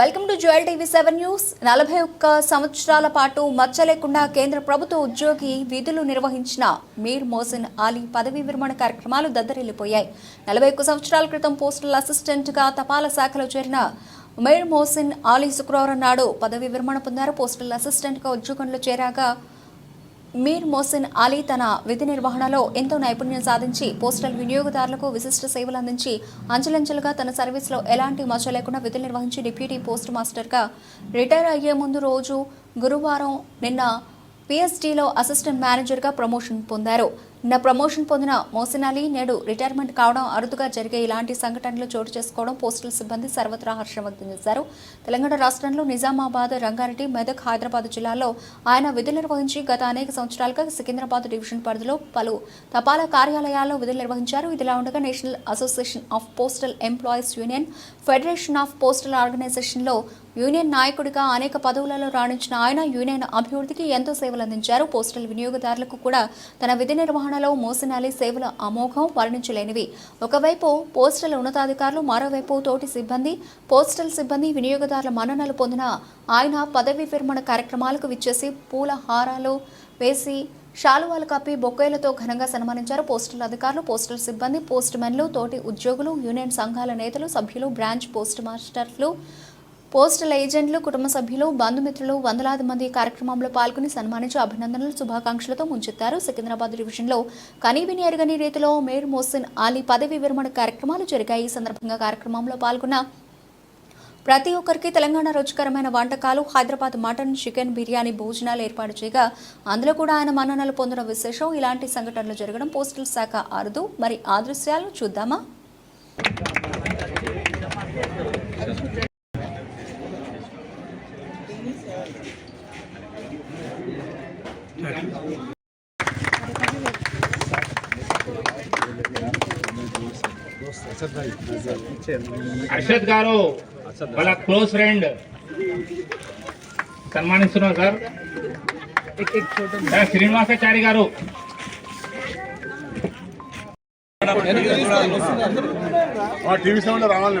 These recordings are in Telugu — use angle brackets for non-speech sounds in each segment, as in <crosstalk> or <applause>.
Welcome to Jewel TV seven news. నలభై ఒక్క సంవత్సరాల పాటు మచ్చ లేకుండా కేంద్ర ప్రభుత్వ ఉద్యోగి విధులు నిర్వహించిన మీర్ మోసిన్ అలీ పదవీ విరమణ కార్యక్రమాలు దద్దరిల్లిపోయాయి. నలభై ఒక్క సంవత్సరాల క్రితం పోస్టల్ అసిస్టెంట్గా తపాలా శాఖలో చేరిన మీర్ మోసిన్ అలీ శుక్రవారం నాడు పదవీ విరమణ పొందారు. పోస్టల్ అసిస్టెంట్గా ఉద్యోగంలో చేరాక మీర్ మోసిన్ అలీ తన విధి నిర్వహణలో ఎంతో నైపుణ్యం సాధించి పోస్టల్ వినియోగదారులకు విశిష్ట సేవలు అందించి అంచెలంచెలుగా తన సర్వీస్లో ఎలాంటి మచ్చ లేకుండా విధులు నిర్వహించి డిప్యూటీ పోస్ట్ మాస్టర్గా రిటైర్ అయ్యే ముందు రోజు గురువారం నిన్న పిఎస్డీలో అసిస్టెంట్ మేనేజర్గా ప్రమోషన్ పొందారు. నా ప్రమోషన్ పొందిన మోసిన్ అలీ నేడు రిటైర్మెంట్ కావడం అరుదుగా జరిగే ఇలాంటి సంఘటనలు చోటు చేసుకోవడం పోస్టల్ సిబ్బంది సర్వత్రా హర్షం వ్యక్తం చేశారు. తెలంగాణ రాష్ట్రంలో నిజామాబాద్ రంగారెడ్డి మెదక్ హైదరాబాద్ జిల్లాల్లో ఆయన విధులు నిర్వహించి గత అనేక సంవత్సరాలుగా సికింద్రాబాద్ డివిజన్ పరిధిలో పలు తపాలా కార్యాలయాల్లో విధులు నిర్వహించారు. ఇదిలా ఉండగా national association of postal employees union federation of postal ఆర్గనైజేషన్లో యూనియన్ నాయకుడిగా అనేక పదవులలో రాణించిన ఆయన యూనియన్ అభివృద్ధికి ఎంతో సేవలు అందించారు. పోస్టల్ వినియోగదారులకు కూడా తన విధి నిర్వహణలో మోసినాలి సేవల అమోఘం వర్ణించలేనివి. ఒకవైపు పోస్టల్ ఉన్నతాధికారులు మరోవైపు తోటి సిబ్బంది పోస్టల్ సిబ్బంది వినియోగదారుల మన్ననలు పొందిన ఆయన పదవీ విరమణ కార్యక్రమాలకు విచ్చేసి పూల హారాలు వేసి శాలువాలు కప్పి బొక్కేలతో ఘనంగా సన్మానించారు. పోస్టల్ అధికారులు పోస్టల్ సిబ్బంది పోస్ట్ మెన్లు తోటి ఉద్యోగులు యూనియన్ సంఘాల నేతలు సభ్యులు బ్రాంచ్ పోస్ట్ మాస్టర్లు పోస్టల్ ఏజెంట్లు కుటుంబ సభ్యులు బంధుమిత్రులు వందలాది మంది కార్యక్రమంలో పాల్గొని సన్మానించి అభినందనలు శుభాకాంక్షలతో ముంచెత్తారు. సికింద్రాబాద్ డివిజన్లో కనీవిని ఎరగని రీతిలో మేర్ మోసిన్ అలీ పదవి విరమణ కార్యక్రమాలు జరిగాయి. ఈ సందర్భంగా కార్యక్రమంలో పాల్గొన్న ప్రతి ఒక్కరికి తెలంగాణ రుచికరమైన వంటకాలు హైదరాబాద్ మటన్ చికెన్ బిర్యానీ భోజనాలు ఏర్పాటు చేయగా అందులో కూడా ఆయన మన్ననలు పొందడం విశేషం ఇలాంటి సంఘటనలు జరగడం పోస్టల్ శాఖ అరుదు. మరి ఆ దృశ్యాలు చూద్దామా? అర్షద్ గారు వాళ్ళ క్లోజ్ ఫ్రెండ్. సన్మానిస్తున్నాం సార్. సార్ శ్రీనివాసాచారి గారు. టీవీ సెవెన్ రావాలి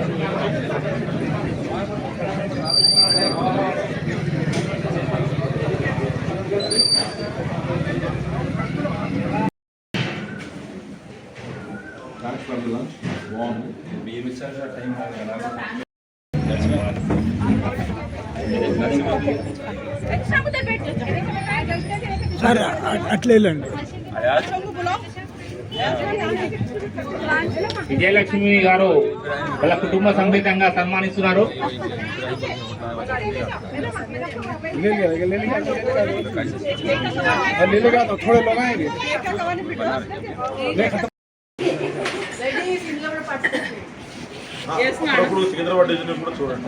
Thanks for the lunch. Warm. We miss our time. Sir, at Leyland. I asked. Vijayalakshmi గారు వాళ్ళ కుటుంబ సమేతంగా సన్మానిస్తున్నారు. అప్పుడు సికింద్రాబాద్ చూడండి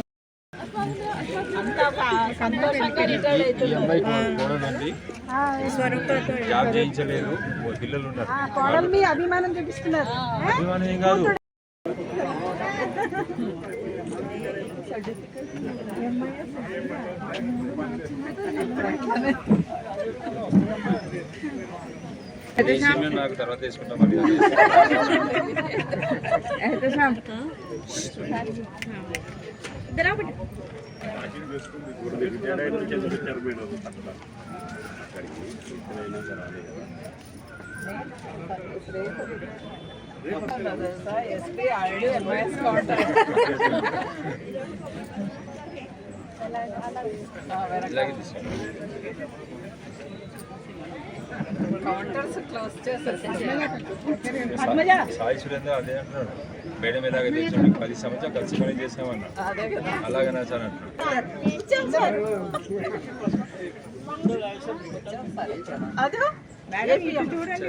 జాబ్ చేయించలేదు. పిల్లలు ఉన్నారు. అభిమానం చూపిస్తున్నారు. అభిమానం ఏం? కాదు. <laughs> నాకు తర్వాత SP already MIS counter counters close చేసేసి సాయి సురేంద్ర అదే అంటున్నాడు మేడం ఎలాగ తెచ్చాడు పది సంవత్సరాలు కలిసి పని చేసామన్నా అదే కదా అలాగనే సార్ అంటున్నాడు ఇచ్చాం సార్ అదో మేడం చూడండి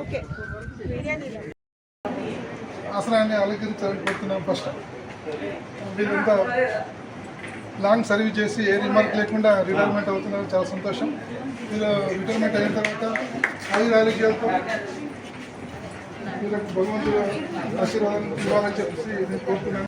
ఓకే ఆసనాన్ని అలంకరించాలనుకుంటున్నాం ఫస్ట్ వీళ్ళంతా లాంగ్ సర్వీస్ చేసి ఏ రిమార్క్ లేకుండా రిటైర్మెంట్ అవుతున్నారు చాలా సంతోషం. వీళ్ళు రిటైర్మెంట్ అయిన తర్వాత ఆయుర ఆరోగ్యాలతో వీళ్ళకి భగవంతుడు ఆశీర్వాదం ఇవ్వాలని చెప్పేసి నేను కోరుతున్నాను.